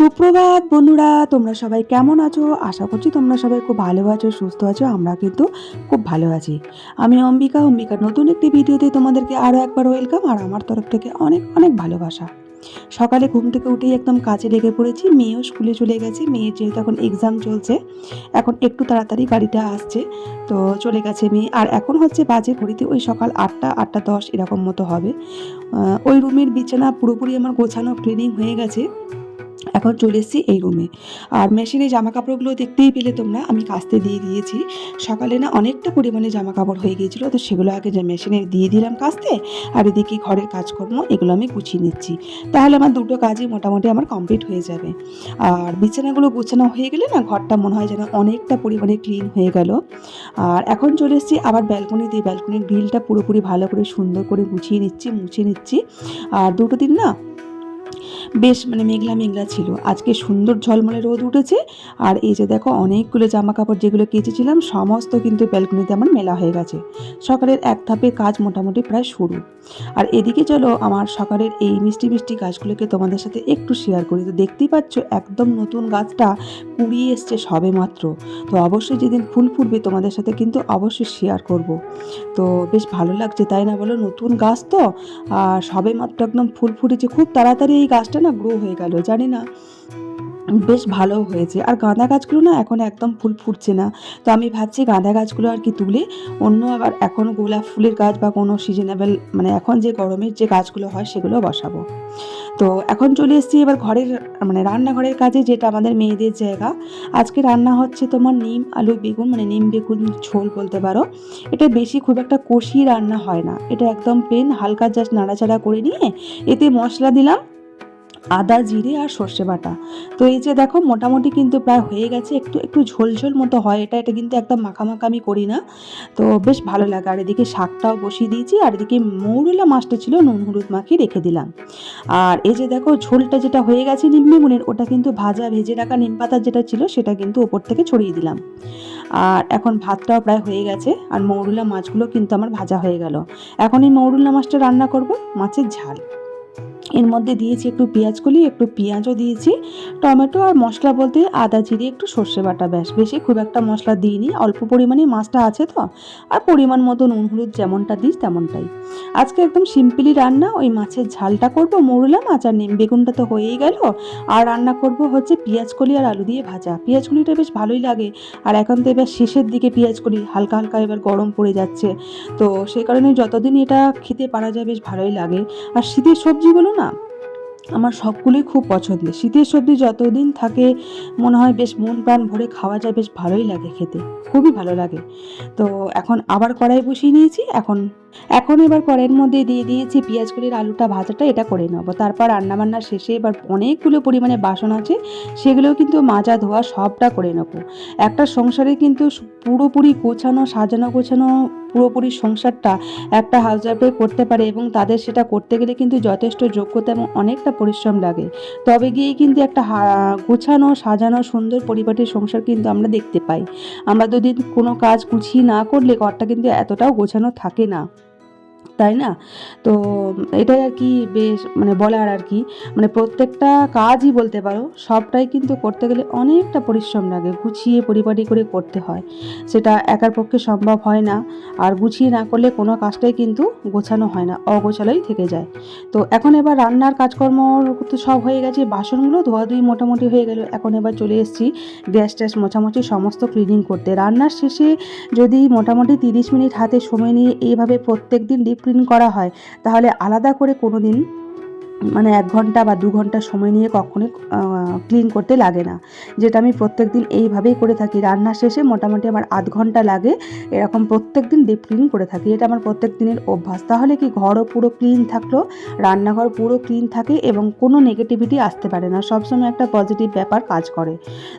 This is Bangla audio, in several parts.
সুপ্রভাত বন্ধুরা, তোমরা সবাই কেমন আছো? আশা করছি তোমরা সবাই খুব ভালো আছো, সুস্থ আছো, আমরা কিন্তু খুব ভালো আছি। আমি অম্বিকা, অম্বিকার নতুন একটি ভিডিওতে তোমাদেরকে আরও একবার ওয়েলকাম আর আমার তরফ থেকে অনেক অনেক ভালোবাসা। সকালে ঘুম থেকে উঠেই একদম কাজে লেগে পড়েছি, মেয়েও স্কুলে চলে গেছে, মেয়ের যেহেতু এখন এক্সাম চলছে, এখন একটু তাড়াতাড়ি গাড়িটা আসছে, তো চলে গেছে মেয়ে। আর এখন হচ্ছে বাজে ঘড়িতে, ওই সকাল আটটা আটটা দশ এরকম মতো হবে। ওই রুমের বিছানা পুরোপুরি আমার গোছানো ক্লিনিং হয়ে গেছে। এখন চলে এসেছি এই রুমে আর মেশিনে জামা কাপড়গুলো দেখতেই পেলে তোমরা, আমি কাস্তে দিয়ে দিয়েছি। সকালে না অনেকটা পরিমাণে জামা কাপড় হয়ে গিয়েছিল, তো সেগুলো আগে যে মেশিনে দিয়ে দিলাম কাস্তে, আর এদিকে ঘরের কাজকর্ম, এগুলো আমি গুছিয়ে নিচ্ছি। তাহলে আমার দুটো কাজই মোটামুটি আমার কমপ্লিট হয়ে যাবে। আর বিছানাগুলো গুছানো হয়ে গেলে না ঘরটা মনে হয় যেন অনেকটা পরিমাণে ক্লিন হয়ে গেল। আর এখন চলে এসেছি আবার ব্যালকনি দিয়ে ব্যালকনির গ্রিলটা পুরোপুরি ভালো করে সুন্দর করে গুছিয়ে নিচ্ছি, মুছে নিচ্ছি। আর দুটো দিন না বেশ মানে মেঘলা মেঘলা ছিল। আজকে সুন্দর ঝলমলে রোদ উঠেছে। আর এই যে দেখো, অনেকগুলো জামা কাপড় যেগুলো কেচেছিলাম, সমস্ত কিন্তু ব্যালকনিতে আমার মেলা হয়ে গেছে। সকালের এক ধাপে কাজ মোটামুটি প্রায় শুরু। আর এদিকে চলো, আমার সকালের এই মিষ্টি মিষ্টি গাছগুলোকে তোমাদের সাথে একটু শেয়ার করি। তো দেখতেই পাচ্ছ, একদম নতুন গাছটা কুড়িয়ে এসছে সবে মাত্র তো অবশ্যই যেদিন ফুল ফুটবে তোমাদের সাথে কিন্তু অবশ্যই শেয়ার করব। তো বেশ ভালো লাগছে, তাই না বলো? নতুন গাছ তো। আর সবে মাত্র একদম ফুল ফুটেছে, খুব তাড়াতাড়ি এই গাছটা না গ্রো হয়ে গেল, জানি না। বেশ ভালো হয়েছে। আর গাঁদা গাছগুলো না এখন একদম ফুল ফুটছে না। তো আমি ভাবছি গাঁদা গাছগুলো আর কি তুলে অন্য আবার এখন গোলাপ ফুলের গাছ বা কোনো সিজনেবল মানে এখন যে গরমের যে গাছগুলো হয় সেগুলো বসাবো। তো এখন চলে এসেছি এবার ঘরের মানে রান্নাঘরের কাজে যেটা আমাদের মেয়েদের জায়গা। আজকে রান্না হচ্ছে তোমার নিম, আলু, বেগুন মানে নিম, বেগুন, ঝোল বলতে পারো। এটা বেশি খুব একটা কষিয়ে রান্না হয় না। এটা একদম পেন হালকা জাস্ট নাড়াচাড়া করে নিয়ে এতে মশলা দিলাম। আদা, জিরে আর সর্ষে বাটা। তো এই যে দেখো, মোটামুটি কিন্তু প্রায় হয়ে গেছে। একটু একটু ঝোলঝোল মতো হয়। এটা এটা কিন্তু একদম মাখামাখা আমি করি না। তো বেশ ভালো লাগে। আর এদিকে শাকটাও বসিয়ে দিয়েছি। আর এদিকে মৌরলা মাছটা ছিল, নুন হলুদ মাখিয়ে রেখে দিলাম। আর এই যে দেখো, ঝোলটা যেটা হয়ে গেছে নিম বেগুনের ওটা কিন্তু ভাজা, ভেজে রাখা নিম পাতা যেটা ছিল, সেটা কিন্তু ওপর থেকে ছড়িয়ে দিলাম। আর এখন ভাতটাও প্রায় হয়ে গেছে। আর মৌরুলা মাছগুলো কিন্তু আমার ভাজা হয়ে গেল। এখন এই মৌরুলা মাছটা রান্না করব মাছের ঝাল। এর মধ্যে দিয়েছি একটু পেঁয়াজ কলি একটু পেঁয়াজও দিয়েছি। টমেটো আর মশলা বলতে আদা জিরে, একটু সর্ষে বাটা, ব্যাস। বেশি খুব একটা মশলা দিইনি। অল্প পরিমাণে মাছটা আছে তো। আর পরিমাণ মতো নুন, হলুদ যেমনটা দিস তেমনটাই। আজকে একদম সিম্পলি রান্না, ওই মাছের ঝালটা করব, মরুলা মাছ আর নিম বেগুনটা তো হয়েই গেল। আর রান্না করব হচ্ছে পেঁয়াজ কলি আর আলু দিয়ে ভাজা। পেঁয়াজ কলিটা বেশ ভালোই লাগে। আর এখন তো এবার শেষের দিকে পেঁয়াজ কলি হালকা হালকা এবার গরম পড়ে যাচ্ছে। তো সেই কারণে যতদিন এটা খেতে পারা যায়, বেশ ভালোই লাগে। আর শীতের সবজিগুলো না? আমার সবগুলোই খুব পছন্দের। শীতের সবজি যতদিন থাকে, মনে হয় বেশ মন প্রাণ ভরে খাওয়া যায়, বেশ ভালোই লাগে খেতে। খুবই ভালো লাগে। তো এখন আবার কড়াই বসিয়ে নিয়েছি। এখন এখন এবার কড়াইয়ের মধ্যে দিয়ে দিয়েছি পেঁয়াজগুলির আলুটা ভাজাটা, এটা করে নেব। তারপর রান্নাবান্না শেষে এবার অনেকগুলো পরিমাণে বাসন আছে, সেগুলোও কিন্তু মাজা ধোয়া সবটা করে নেব। একটা সংসারে কিন্তু পুরোপুরি গোছানো, সাজানো গোছানো পুরোপুরি সংসারটা একটা হাউস ওয়াইফে করতে পারে এবং তাদের সেটা করতে গেলে কিন্তু যথেষ্ট যোগ্যতা এবং অনেকটা পরিশ্রম লাগে। তবে গিয়ে কিন্তু একটা গোছানো, সাজানো, সুন্দর পরিবারের সংসার কিন্তু আমরা দেখতে পাই। আমরা যদি কোনো কাজ গুছিয়ে না করলে, ঘরটা কিন্তু এতটাও গোছানো থাকে না। তাই না? তো এটাই আর কি বেশ মানে বলার আর কি। মানে প্রত্যেকটা কাজই বলতে পারো, সবটাই কিন্তু করতে গেলে অনেকটা পরিশ্রম লাগে, গুছিয়ে পরিপাটি করে করতে হয়। সেটা একার পক্ষে সম্ভব হয় না, আর গুছিয়ে না করলে কোনো কাজটাই কিন্তু গোছানো হয় না, অগোছালোই থেকে যায়। তো এখন এবার রান্নার কাজকর্ম তো সব হয়ে গেছে, বাসনগুলো ধোয়াধুয়ি মোটামুটি হয়ে গেল, এখন এবার চলে এসেছি গ্যাস ট্যাস মোছামুছি সমস্ত ক্লিনিং করতে। রান্নার শেষে যদি মোটামুটি তিরিশ মিনিট হাতে সময় নিয়ে এইভাবে প্রত্যেক দিন ডিপ ক্লিন করা হয় তাহলে আলাদা করে কোনো দিন মানে এক ঘণ্টা বা দু ঘণ্টা সময় নিয়ে কখনোই ক্লিন করতে লাগে না। যেটা আমি প্রত্যেক দিন এইভাবেই করে থাকি। রান্নার শেষে মোটামুটি আমার আধ ঘণ্টা লাগে। এরকম প্রত্যেক দিন ডিপ ক্লিন করে থাকি। এটা আমার প্রত্যেক দিনের অভ্যাস। তাহলে কি ঘরও পুরো ক্লিন থাকল? রান্নাঘর পুরো ক্লিন থাকে এবং কোনো নেগেটিভিটি আসতে পারে না। সবসময় একটা পজিটিভ ব্যাপার কাজ করে।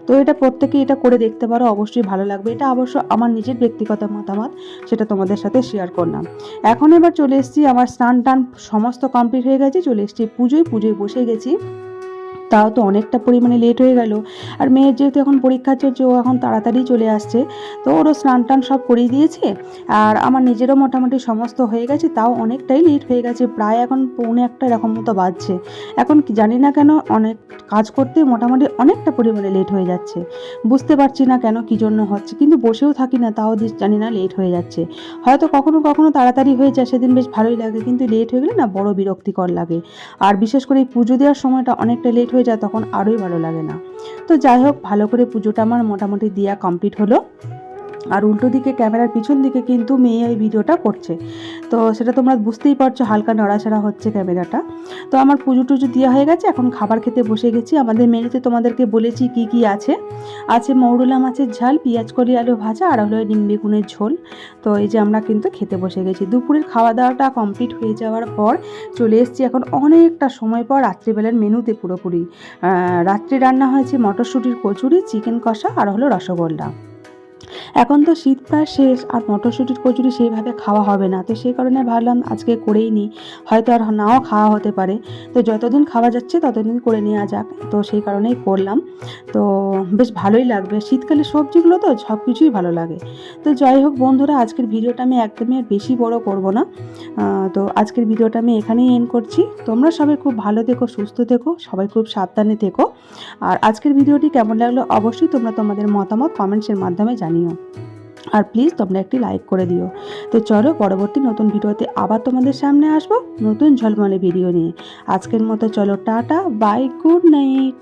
তো এটা প্রত্যেকে এটা করে দেখতে পারো। অবশ্যই ভালো লাগবে। এটা অবশ্য আমার নিজের ব্যক্তিগত মতামত। সেটা তোমাদের সাথে শেয়ার করলাম। এখন এবার চলে এসেছি। আমার স্নান টান সমস্ত কমপ্লিট হয়ে গেছে। চলে এসেছি পুজোয় পুজোয় বসে গেছি। তাও তো অনেকটা পরিমাণে লেট হয়ে গেল। আর মেয়ের যেহেতু এখন পরীক্ষা চলছে ও এখন তাড়াতাড়ি চলে আসছে, তো ওরও স্নান টান সব করিয়ে দিয়েছে। আর আমার নিজেরও মোটামুটি সমস্ত হয়ে গেছে, তাও অনেকটাই লেট হয়ে গেছে, প্রায় এখন পৌনে একটা এরকম মতো বাজছে। এখন জানি না কেন, অনেক কাজ করতে মোটামুটি অনেকটা পরিমাণে লেট হয়ে যাচ্ছে। বুঝতে পারছি না কেন, কী জন্য হচ্ছে, কিন্তু বসেও থাকি না, তাও জানি না লেট হয়ে যাচ্ছে। হয়তো কখনো কখনো তাড়াতাড়ি হয়ে যায়, সেদিন বেশ ভালোই লাগে, কিন্তু লেট হয়ে গেলে না বড় বিরক্তিকর লাগে। আর বিশেষ করে এই পুজো দেওয়ার সময়টা অনেকটা লেট হয়ে যায় তখন আরোই ভালো লাগে না। তো যাই হোক, ভালো করে পুজোটা আমার মোটামুটি দেওয়া কমপ্লিট হলো। আর উল্টো দিকে ক্যামেরার পিছন দিকে কিন্তু মেয়ে এই ভিডিওটা করছে। তো সেটা তোমরা বুঝতেই পারছ, হালকা নড়াচড়া হচ্ছে ক্যামেরাটা। তো আমার পুজো টুজো দেওয়া হয়ে গেছে, এখন খাবার খেতে বসে গেছি। আমাদের মেনুতে তোমাদেরকে বলেছি কি কি আছে। আছে মৌরলা মাছের ঝাল, পেঁয়াজ কলি আলু ভাজা, আর হলো নিম বেগুনের ঝোল। তো এই যে আমরা কিন্তু খেতে বসে গেছি। দুপুরের খাওয়া দাওয়াটা কমপ্লিট হয়ে যাওয়ার পর চলে এসেছি এখন অনেকটা সময় পর রাত্রিবেলার মেনুতে পুরোপুরি। রাত্রে রান্না হয়েছে মটরশুঁটির কচুরি, চিকেন কষা, আর হলো রসগোল্লা। এখন তো শীত প্রায় শেষ আর মটরশুঁটির কচুরি সেইভাবে খাওয়া হবে না। তো সেই কারণে ভাবলাম আজকে করেই নিই। হয়তো আর নাও খাওয়া হতে পারে। তো যতদিন খাওয়া যাচ্ছে ততদিন করে নেওয়া যাক। তো সেই কারণেই করলাম। তো বেশ ভালোই লাগবে। শীতকালে সবজিগুলো তো সব কিছুই ভালো লাগে। তো যাই হোক বন্ধুরা, আজকের ভিডিওটা আমি একদমই আর বেশি বড় করব না। তো আজকের ভিডিওটা আমি এখানেই এন্ড করছি। তোমরা সবাই খুব ভালো থেকো, সুস্থ থেকো, সবাই খুব সাবধানে থেকো। আর আজকের ভিডিওটি কেমন লাগল অবশ্যই তোমরা তোমাদের মতামত কমেন্টসের মাধ্যমে জানিও। আর প্লিজ তোমরা একটি লাইক করে দিও। তো চলো পরবর্তী নতুন ভিডিওতে আবার তোমাদের সামনে আসব নতুন ঝলমলে ভিডিও নিয়ে। আজকের মতো চলো টাটা বাই গুড নাইট